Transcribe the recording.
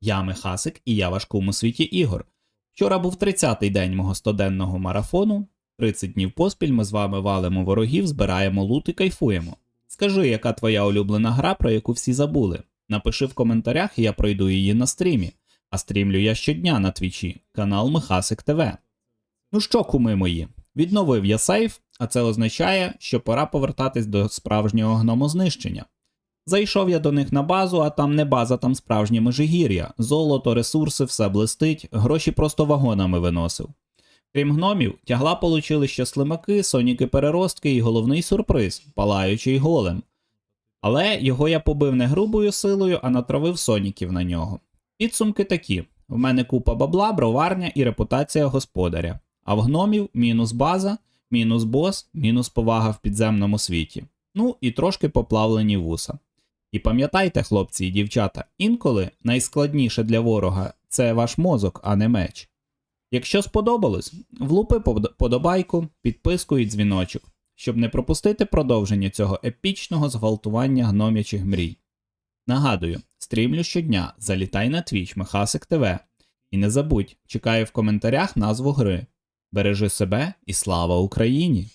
Я Михасик і я ваш кум у світі ігор. Вчора був 30-й день мого 100-денного марафону. 30 днів поспіль ми з вами валимо ворогів, збираємо лут і кайфуємо. Скажи, яка твоя улюблена гра, про яку всі забули. Напиши в коментарях, і я пройду її на стрімі. А стрімлю я щодня на твічі, канал Михасик ТВ. Ну що, куми мої, відновив я сейф, а це означає, що пора повертатись до справжнього гномознищення. Зайшов я до них на базу, а там не база, там справжнє межигір'я. Золото, ресурси, все блистить, гроші просто вагонами виносив. Крім гномів, тягла получили ще слимаки, соніки переростки і головний сюрприз палаючий голем. Але його я побив не грубою силою, а натравив соніків на нього. Підсумки такі: в мене купа бабла, броварня і репутація господаря. А в гномів мінус база, мінус бос, мінус повага в підземному світі. Ну і трошки поплавлені вуса. І пам'ятайте, хлопці і дівчата, інколи найскладніше для ворога це ваш мозок, а не меч. Якщо сподобалось, влупи под- подобайку, підписку і дзвіночок, щоб не пропустити продовження цього епічного зґвалтування гномячих мрій. Нагадую, стрімлю щодня, залітай на Twitch Михасик ТВ. І не забудь, чекаю в коментарях назву гри. Бережи себе і слава Україні!